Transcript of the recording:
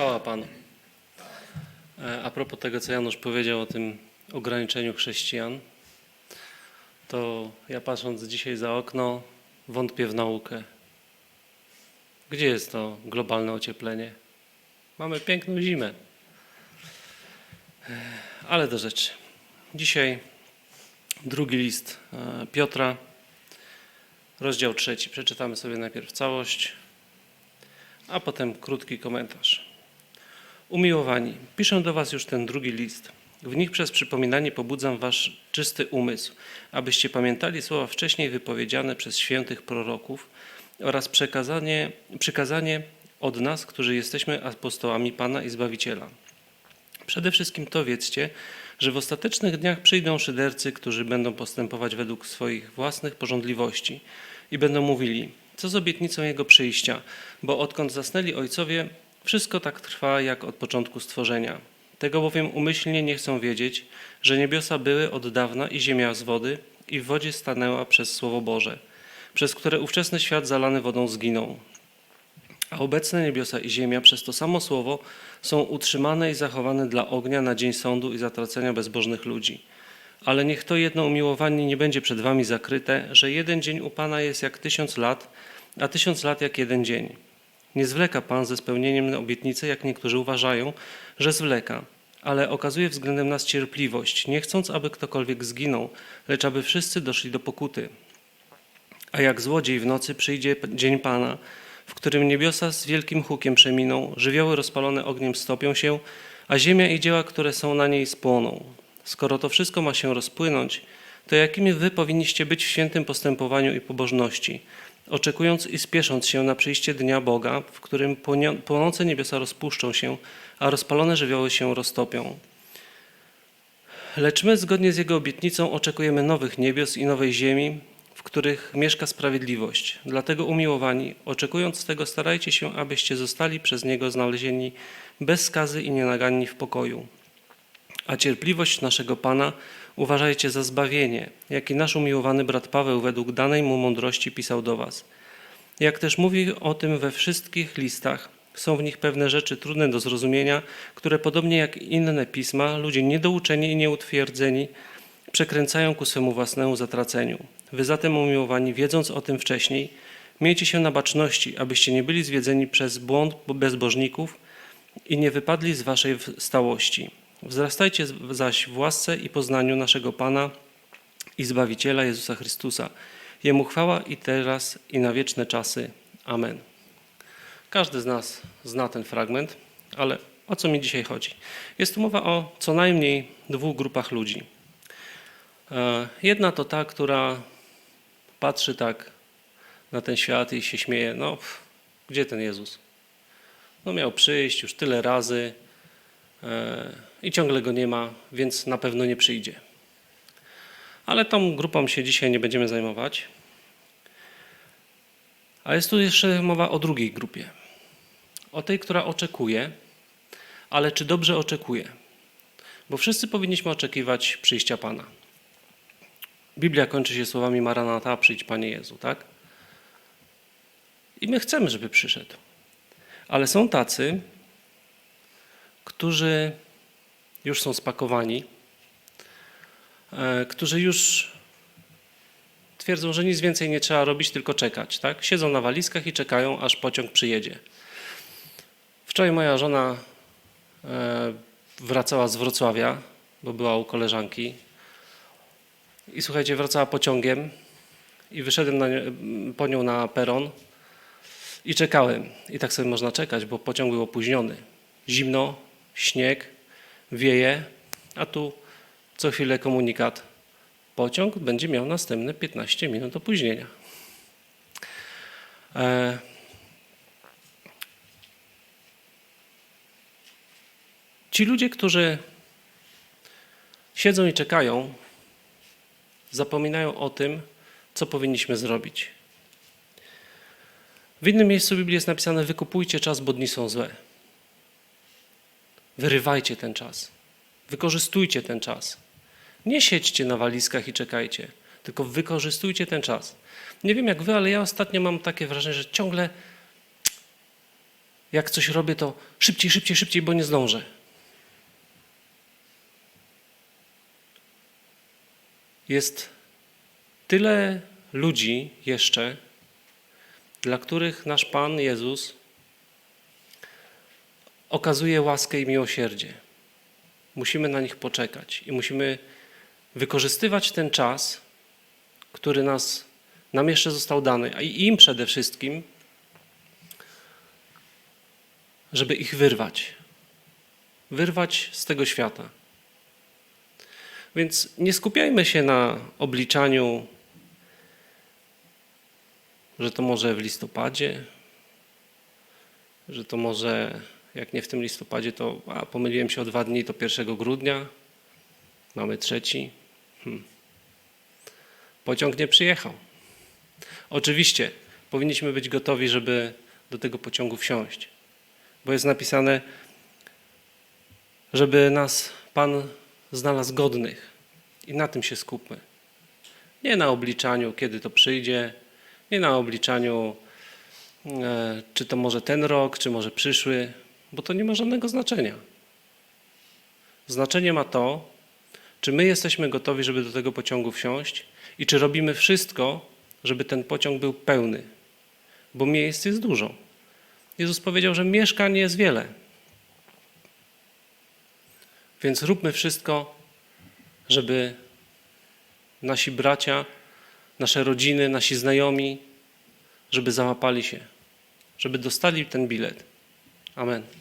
Chwała Panu. E, A propos tego, co Janusz powiedział o tym ograniczeniu chrześcijan, to ja patrząc dzisiaj za okno, wątpię w naukę. Gdzie jest to globalne ocieplenie? Mamy piękną zimę. E, Ale do rzeczy. Dzisiaj drugi list e, Piotra, rozdział trzeci. Przeczytamy sobie najpierw całość, a potem krótki komentarz. Umiłowani, piszę do Was już ten drugi list. W nich przez przypominanie pobudzam Wasz czysty umysł, abyście pamiętali słowa wcześniej wypowiedziane przez świętych proroków oraz przekazanie, przykazanie od nas, którzy jesteśmy apostołami Pana i Zbawiciela. Przede wszystkim to wiedzcie, że w ostatecznych dniach przyjdą szydercy, którzy będą postępować według swoich własnych porządliwości i będą mówili, co z obietnicą Jego przyjścia, bo odkąd zasnęli ojcowie, wszystko tak trwa jak od początku stworzenia. Tego bowiem umyślnie nie chcą wiedzieć, że niebiosa były od dawna i ziemia z wody i w wodzie stanęła przez Słowo Boże, przez które ówczesny świat zalany wodą zginął. A obecne niebiosa i ziemia przez to samo słowo są utrzymane i zachowane dla ognia na dzień sądu i zatracenia bezbożnych ludzi. Ale niech to jedno umiłowanie nie będzie przed wami zakryte, że jeden dzień u Pana jest jak tysiąc lat, a tysiąc lat jak jeden dzień. Nie zwleka Pan ze spełnieniem obietnicy, jak niektórzy uważają, że zwleka, ale okazuje względem nas cierpliwość, nie chcąc, aby ktokolwiek zginął, lecz aby wszyscy doszli do pokuty. A jak złodziej w nocy przyjdzie dzień Pana, w którym niebiosa z wielkim hukiem przeminą, żywioły rozpalone ogniem stopią się, a ziemia i dzieła, które są na niej, spłoną. Skoro to wszystko ma się rozpłynąć, to jakimi wy powinniście być w świętym postępowaniu i pobożności, oczekując i spiesząc się na przyjście dnia Boga, w którym płonące niebiosa rozpuszczą się, a rozpalone żywioły się roztopią. Lecz my, zgodnie z Jego obietnicą, oczekujemy nowych niebios i nowej ziemi, w których mieszka sprawiedliwość. Dlatego, umiłowani, oczekując tego, starajcie się, abyście zostali przez Niego znalezieni bez skazy i nienaganni w pokoju. A cierpliwość naszego Pana uważajcie za zbawienie, jaki nasz umiłowany brat Paweł według danej mu mądrości pisał do Was. Jak też mówi o tym we wszystkich listach, są w nich pewne rzeczy trudne do zrozumienia, które podobnie jak inne pisma, ludzie niedouczeni i nieutwierdzeni przekręcają ku swemu własnemu zatraceniu. Wy zatem, umiłowani, wiedząc o tym wcześniej, miejcie się na baczności, abyście nie byli zwiedzeni przez błąd bezbożników i nie wypadli z waszej stałości. Wzrastajcie zaś w łasce i poznaniu naszego Pana i Zbawiciela Jezusa Chrystusa. Jemu chwała i teraz, i na wieczne czasy. Amen. Każdy z nas zna ten fragment, ale o co mi dzisiaj chodzi? Jest tu mowa o co najmniej dwóch grupach ludzi. E, Jedna to ta, która patrzy tak na ten świat i się śmieje. No, gdzie ten Jezus? No miał przyjść już tyle razy i ciągle go nie ma, więc na pewno nie przyjdzie. Ale tą grupą się dzisiaj nie będziemy zajmować. A jest tu jeszcze mowa o drugiej grupie. O tej, która oczekuje, ale czy dobrze oczekuje? Bo wszyscy powinniśmy oczekiwać przyjścia Pana. Biblia kończy się słowami Maranata, przyjdź Panie Jezu, tak? I my chcemy, żeby przyszedł. Ale są tacy, którzy już są spakowani, e, którzy już twierdzą, że nic więcej nie trzeba robić, tylko czekać, tak? Siedzą na walizkach i czekają, aż pociąg przyjedzie. Wczoraj moja żona e, wracała z Wrocławia, bo była u koleżanki i słuchajcie, wracała pociągiem i wyszedłem na po nią na peron i czekałem. I tak sobie można czekać, bo pociąg był opóźniony. Zimno, śnieg, wieje, a tu co chwilę komunikat. Pociąg będzie miał następne 15 minut opóźnienia. E, Ci ludzie, którzy siedzą i czekają, zapominają o tym, co powinniśmy zrobić. W innym miejscu Biblii jest napisane: Wykupujcie czas, bo dni są złe. Wyrywajcie ten czas. Wykorzystujcie ten czas. Nie siedźcie na walizkach i czekajcie, tylko wykorzystujcie ten czas. Nie wiem jak wy, ale ja ostatnio mam takie wrażenie, że ciągle jak coś robię, to szybciej, szybciej, szybciej, bo nie zdążę. Jest tyle ludzi jeszcze, dla których nasz Pan Jezus okazuje łaskę i miłosierdzie. Musimy na nich poczekać i musimy wykorzystywać ten czas, który nas, nam jeszcze został dany, a im przede wszystkim, żeby ich wyrwać. Wyrwać z tego świata. Więc nie skupiajmy się na obliczaniu, że to może w listopadzie, że to może, jak nie w tym listopadzie, to a, pomyliłem się o dwa dni, to 1 grudnia, mamy trzeci. Hmm. Pociąg nie przyjechał. Oczywiście powinniśmy być gotowi, żeby do tego pociągu wsiąść, bo jest napisane, żeby nas Pan znalazł godnych i na tym się skupmy. Nie na obliczaniu, kiedy to przyjdzie, nie na obliczaniu, e, czy to może ten rok, czy może przyszły, bo to nie ma żadnego znaczenia. Znaczenie ma to, czy my jesteśmy gotowi, żeby do tego pociągu wsiąść i czy robimy wszystko, żeby ten pociąg był pełny, bo miejsc jest dużo. Jezus powiedział, że mieszkań jest wiele. Więc róbmy wszystko, żeby nasi bracia, nasze rodziny, nasi znajomi, żeby załapali się, żeby dostali ten bilet. Amen.